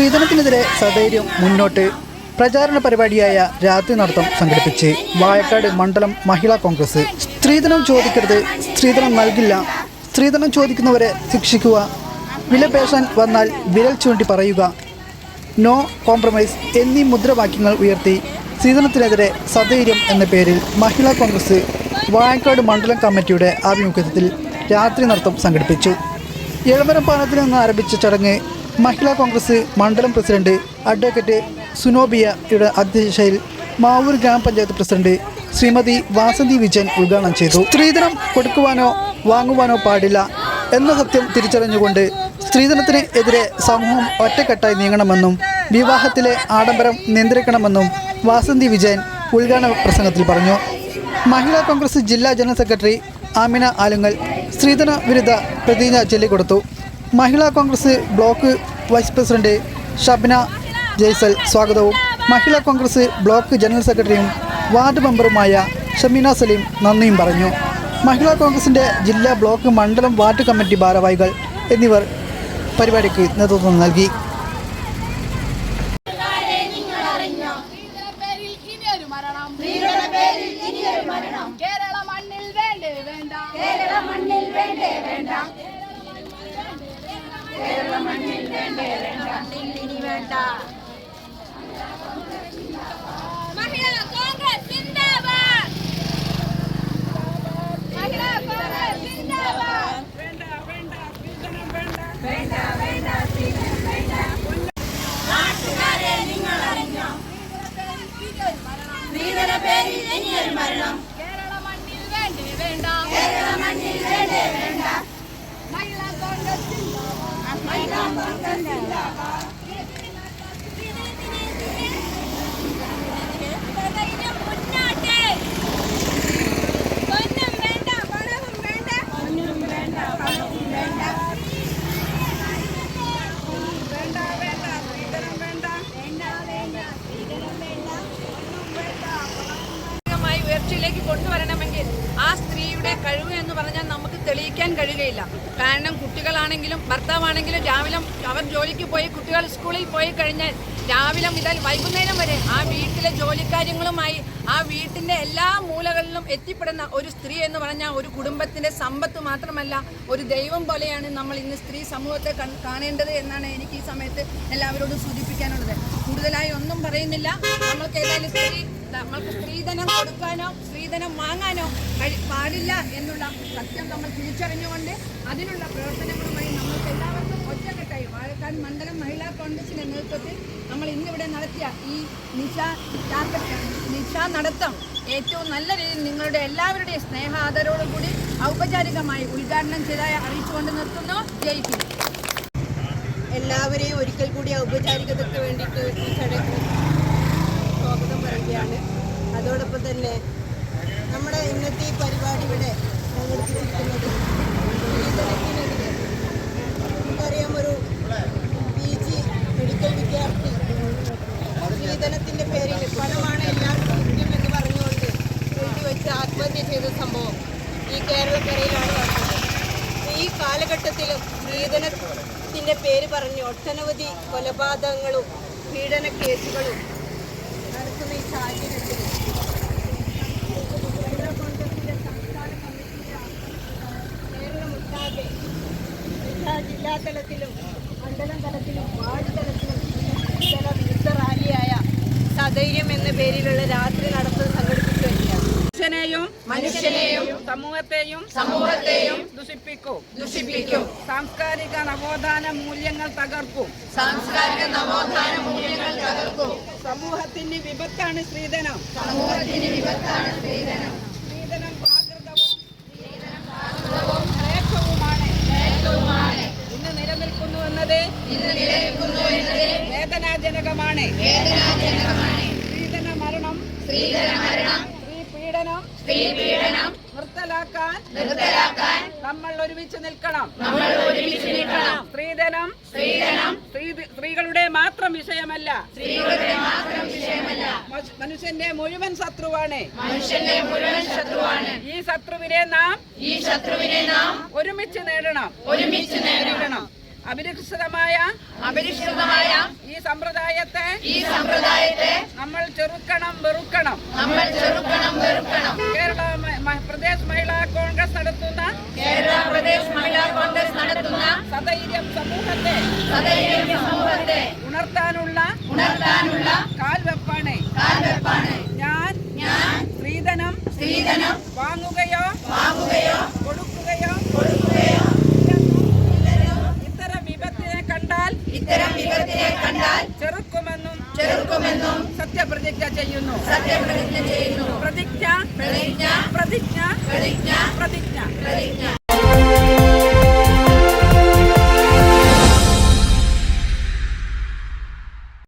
സ്ത്രീധനത്തിനെതിരെ സധൈര്യം മുന്നോട്ട് പ്രചാരണ പരിപാടിയായ രാത്രി നടത്തം സംഘടിപ്പിച്ച് വായക്കാട് മണ്ഡലം മഹിളാ കോൺഗ്രസ്. സ്ത്രീധനം ചോദിക്കരുത് സ്ത്രീധനം നൽകില്ല. സ്ത്രീധനം ചോദിക്കുന്നവരെ ശിക്ഷിക്കുക. വിലപേശാൻ വന്നാൽ വിരൽ ചൂണ്ടി പറയുക. നോ കോംപ്രമൈസ് എന്നീ മുദ്രാവാക്യങ്ങൾ ഉയർത്തി സ്ത്രീധനത്തിനെതിരെ സധൈര്യം എന്ന പേരിൽ മഹിളാ കോൺഗ്രസ് വായക്കാട് മണ്ഡലം കമ്മിറ്റിയുടെ ആഭിമുഖ്യത്തിൽ രാത്രി നടത്തം സംഘടിപ്പിച്ചു. എളമരം പാലത്തിൽ നിന്ന് ആരംഭിച്ച ചടങ്ങ് മഹിളാ കോൺഗ്രസ് മണ്ഡലം പ്രസിഡന്റ് അഡ്വക്കേറ്റ് സുനോബിയയുടെ അധ്യക്ഷതയിൽ മാവൂർ ഗ്രാമപഞ്ചായത്ത് പ്രസിഡന്റ് ശ്രീമതി വാസന്തി വിജയൻ ഉദ്ഘാടനം ചെയ്തു. സ്ത്രീധനം കൊടുക്കുവാനോ വാങ്ങുവാനോ പാടില്ല എന്ന സത്യം തിരിച്ചറിഞ്ഞുകൊണ്ട് സ്ത്രീധനത്തിന് എതിരെ സമൂഹം ഒറ്റക്കെട്ടായി നീങ്ങണമെന്നും വിവാഹത്തിലെ ആഡംബരം നിയന്ത്രിക്കണമെന്നും വാസന്തി വിജയൻ ഉദ്ഘാടന പ്രസംഗത്തിൽ പറഞ്ഞു. മഹിളാ കോൺഗ്രസ് ജില്ലാ ജനറൽ സെക്രട്ടറി ആമിന ആലുങ്ങൽ സ്ത്രീധന വിരുദ്ധ പ്രതിജ്ഞ ചൊല്ലിക്കൊടുത്തു. Mahila Congress block vice president Shabna Jaisal സ്വാഗതവും. മഹിളാ കോൺഗ്രസ് ബ്ലോക്ക് ജനറൽ സെക്രട്ടറിയും വാർഡ് മെമ്പറുമായ ഷമീന സലീം നന്ദിയും പറഞ്ഞു. മഹിളാ കോൺഗ്രസിന്റെ ജില്ലാ ബ്ലോക്ക് മണ്ഡലം വാർഡ് കമ്മിറ്റി ഭാരവാഹികൾ എന്നിവർ പരിപാടിക്ക് നേതൃത്വം നൽകി. കേരള മണ്ണിൽ വേണ്ടേ കേരള മണ്ണിൽ വേണ്ട? കേരള മണ്ണിൽ വേണ്ടേ വേണ്ട ഇനി വേണ്ട മഹിളാ കോൺഗ്രസ് സിന്ദാബാദ് മഹിളാ കോൺഗ്രസ് സിന്ദാബാദ് വേണ്ട വേണ്ട വേണ്ട വേണ്ട വേണ്ട നാട്ടുകാരെ നിങ്ങൾ അറിഞ്ഞോ സ്ത്രീധന പേരിൽ ഇനിയൊരു മരണം കേരള മണ്ണിൽ വേണ്ടേ വേണ്ട കേരള മണ്ണിൽ വേണ്ടേ വേണ്ട മഹിളാ കോൺഗ്രസ് മഹിളാ കോൺഗ്രസ് മുന്നോട്ട് പൊന്നും വേണ്ട പണവും വേണ്ട പൊന്നും വേണ്ട പണവും വേണ്ട വേണ്ട വേണ്ട സ്ത്രീധനം വേണ്ട വേണ്ട വേണ്ട സ്ത്രീധനം വേണ്ട ഒന്നും വേണ്ട മായി ഉയർച്ചയിലേക്ക് കൊണ്ടുവരണമെങ്കിൽ ആ സ്ത്രീയുടെ കഴിവ് എന്ന് പറഞ്ഞാൽ നമുക്ക് തെളിയിക്കാൻ കഴിയുകയില്ല. കാരണം കുട്ടികളാണെങ്കിലും ഭർത്താവാണെങ്കിലും രാവിലെ അവർ ജോലിക്ക് പോയി കുട്ടികൾ സ്കൂളിൽ പോയി കഴിഞ്ഞാൽ രാവിലെ മുതൽ വൈകുന്നേരം വരെ ആ വീട്ടിലെ ജോലിക്കാര്യങ്ങളുമായി ആ വീട്ടിന്റെ എല്ലാ മൂലകളിലും എത്തിപ്പെടുന്ന ഒരു സ്ത്രീ എന്ന് പറഞ്ഞാൽ ഒരു കുടുംബത്തിന്റെ സമ്പത്ത് മാത്രമല്ല ഒരു ദൈവം പോലെയാണ് നമ്മൾ ഇന്ന് സ്ത്രീ സമൂഹത്തെ കാണേണ്ടത് എന്നാണ് എനിക്ക് ഈ സമയത്ത് എല്ലാവരോടും സൂചിപ്പിക്കാനുള്ളത്. കൂടുതലായി ഒന്നും പറയുന്നില്ല. നമ്മൾക്ക് ഏതായാലും സ്ത്രീ നമ്മൾക്ക് സ്ത്രീധനം കൊടുക്കാനോ സ്ത്രീധനം വാങ്ങാനോ പാടില്ല എന്നുള്ള സത്യം നമ്മൾ തിരിച്ചറിഞ്ഞുകൊണ്ട് അതിനുള്ള പ്രവർത്തനങ്ങളുമായി നമ്മൾക്ക് എല്ലാവർക്കും ഒറ്റക്കെട്ടായി. വാഴക്കാട് മണ്ഡലം മഹിളാ കോൺഗ്രസിന്റെ നേതൃത്വത്തിൽ നമ്മൾ ഇന്നിവിടെ നടത്തിയ ഈ നിശ നിശ നടത്തം ഏറ്റവും നല്ല രീതിയിൽ നിങ്ങളുടെ എല്ലാവരുടെയും സ്നേഹ ആദരവോടുകൂടി ഔപചാരികമായി ഉദ്ഘാടനം ചെയ്തായി അറിയിച്ചുകൊണ്ട് നിർത്തുന്നു. ജയിക്കും എല്ലാവരെയും ഒരിക്കൽ കൂടി ഔപചാരികതയ്ക്ക് വേണ്ടിയിട്ട് ചടങ്ങ് പറയുകയാണ് അതോടൊപ്പം തന്നെ നമ്മുടെ ഇന്നത്തെ ഈ പരിപാടി ഇവിടെ സംഘടിപ്പിച്ചിരിക്കുന്നത് നമുക്കറിയാം ഒരു പി ജി മെഡിക്കൽ വിദ്യാർത്ഥി സ്ത്രീധനത്തിന്റെ പേരിൽ പണമാണ് എല്ലാവർക്കും മുഖ്യം എന്ന് പറഞ്ഞുകൊണ്ട് എഴുതി വെച്ച് ആത്മഹത്യ ചെയ്ത സംഭവം ഈ കേരളക്കരയിലാണ് നടന്നത്. ഈ കാലഘട്ടത്തിലും സ്ത്രീധനത്തിന്റെ പേര് പറഞ്ഞ് ഒട്ടനവധി കൊലപാതകങ്ങളും പീഡന കേസുകളും നടക്കുന്ന ഈ സാഹചര്യത്തിൽ കേരള എല്ലാ ജില്ലാ തലത്തിലും മണ്ഡലം തലത്തിലും വാർഡ് തലത്തിലും വിരുദ്ധ റാലിയായ സധൈര്യം എന്ന പേരിലുള്ള രാത്രി നടത്തൽ സംഘടിപ്പിച്ചു വരികയാണ്. മനുഷ്യനെയും മനുഷ്യനെയും സമൂഹത്തെയും സമൂഹത്തെയും ദുഷിപ്പിക്കും. ദുഷിപ്പിക്കും. സാംസ്കാരിക നവോത്ഥാന മൂല്യങ്ങൾ തകർക്കും. സാംസ്കാരിക നവോത്ഥാന മൂല്യങ്ങൾ തകർക്കും. സമൂഹത്തിന് വിപത്താണ് സ്ത്രീധനം. സമൂഹത്തിന് വിപത്താണ് സ്ത്രീധനം. സ്ത്രീധനം പ്രാകൃതവും ശ്രേഷ്ഠവുമാണ് ഇന്ന് നിലനിൽക്കുന്നു എന്നത് ഇന്ന് നിലനിൽക്കുന്നു എന്നത് വേദനാജനകമാണ്. വേദനാജനകമാണ്. സ്ത്രീധന മരണം സ്ത്രീധന മരണം പീഡനം നിർത്തലാക്കാൻ നിർത്തലാക്കാൻ നമ്മൾ ഒരുമിച്ച് നിൽക്കണം. നമ്മൾ ഒരുമിച്ച് നിൽക്കണം. സ്ത്രീധനം സ്ത്രീധനം സ്ത്രീകളുടെ മാത്രം വിഷയമല്ല. സ്ത്രീകളുടെ മാത്രം വിഷയമല്ല. മനുഷ്യന്റെ മുഴുവൻ ശത്രുവാണ്. മനുഷ്യന്റെ മുഴുവൻ ശത്രുവാണ്. ഈ ശത്രുവിനെ നാം ഈ ശത്രുവിനെ നാം ഒരുമിച്ച് നേടണം. ഒരുമിച്ച് നേടണം. അപരിഷ്കൃതമായ അപരിഷ്കൃതമായ ഈ സമ്പ്രദായത്തെ ഈ സമ്പ്രദായത്തെ നമ്മൾ ചെറുക്കണം വെറുക്കണം. നമ്മൾ ചെറുക്കണം വെറുക്കണം കേരള മ- മ- പ്രദേശ് മഹിളാ കോൺഗ്രസ് നടത്തുന്ന കേരള പ്രദേശ് മഹിളാ കോൺഗ്രസ് നടത്തുന്ന സധൈര്യം സമൂഹത്തെ സദൈര്യം സമൂഹത്തെ ഉണർത്താനുള്ള ഉണർത്താനുള്ള കാൽവെപ്പാണ്. കാൽവെപ്പാണ്. ഞാൻ ഞാൻ സ്ത്രീധനം സ്ത്രീധനം വാങ്ങുകയോ വാങ്ങുകയോ കൊടുക്കുകയോ കൊടുക്കുകയോ ഇത്തരം വിപത്തിനെ കണ്ടാൽ ഇത്തരം വിപത്തിനെ കണ്ടാൽ ചെറുക്കുമെന്നും ചെറുക്കുമെന്നും സത്യപ്രതിജ്ഞ ചെയ്യുന്നു. സത്യപ്രതിജ്ഞ ചെയ്യുന്നു. പ്രതിജ്ഞ പ്രതിജ്ഞ പ്രതിജ്ഞ പ്രതിജ്ഞ പ്രതിജ്ഞ പ്രതിജ്ഞ